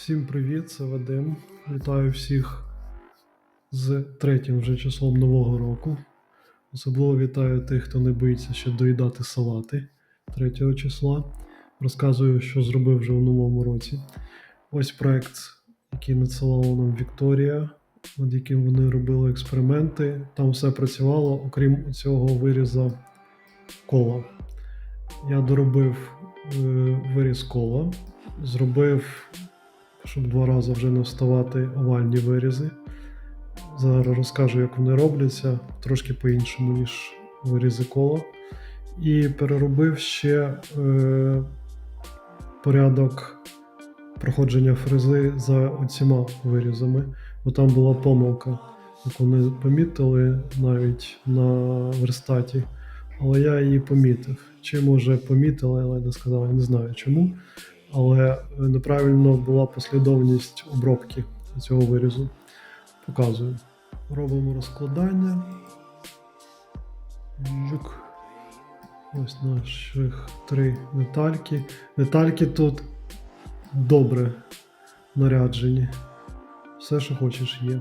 Всім привіт, це Вадим. Вітаю всіх з третім вже числом нового року. Особливо вітаю тих, хто не боїться ще доїдати салати 3 числа. Розказую, що зробив вже в новому році. Ось проект, який надсилала нам Вікторія, над яким вони робили експерименти. Там все працювало, окрім цього виріза кола. Я доробив е, виріз кола, зробив щоб два рази вже не вставати овальні вирізи. Зараз розкажу, як вони робляться, трошки по-іншому, ніж вирізи кола. І переробив ще е, порядок проходження фрези за оціма вирізами. Бо там була помилка, яку вони помітили навіть на верстаті. Але я її помітив. Чи може помітили, але не сказав, я не знаю чому але неправильно була послідовність обробки цього вирізу. Показую. Робимо розкладання. Ось наших три детальки. Детальки тут добре наряджені. Все, що хочеш, є.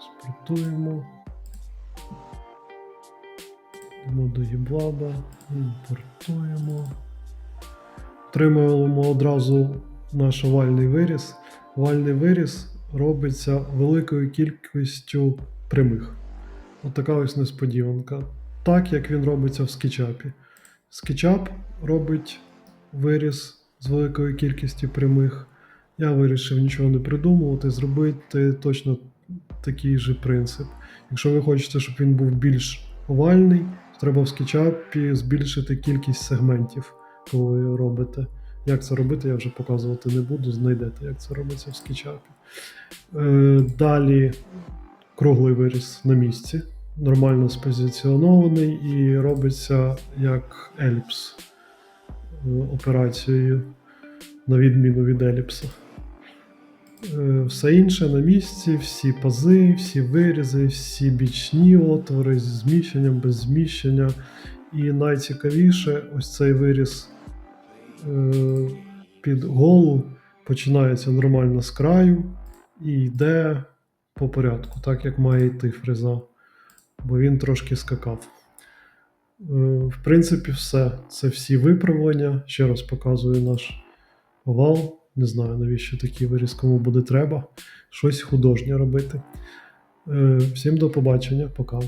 Спортуємо. Йдемо до Єблаба, імпортуємо. Отримуємо одразу наш овальний виріз. Овальний виріз робиться великою кількістю прямих. От ось несподіванка. Так як він робиться в скетчапі. Скетчап робить виріз з великою кількістю прямих. Я вирішив нічого не придумувати, зробити точно такий же принцип. Якщо ви хочете, щоб він був більш овальний, треба в скетчапі збільшити кількість сегментів коли ви робите. Як це робити, я вже показувати не буду. Знайдете, як це робиться в скетчапі. Е, далі круглий виріз на місці, нормально спозиціонований і робиться як еліпс е, операцією, на відміну від еліпса. Е, Все інше на місці, всі пази, всі вирізи, всі бічні отвори з зміщенням, без зміщення. І найцікавіше, ось цей виріз е, під голу починається нормально з краю і йде по порядку, так як має йти фреза, бо він трошки скакав. Е, в принципі, все. Це всі виправлення. Ще раз показую наш овал. Не знаю, навіщо такий виріз, кому буде треба. Щось художнє робити. Е, Всім до побачення, пока.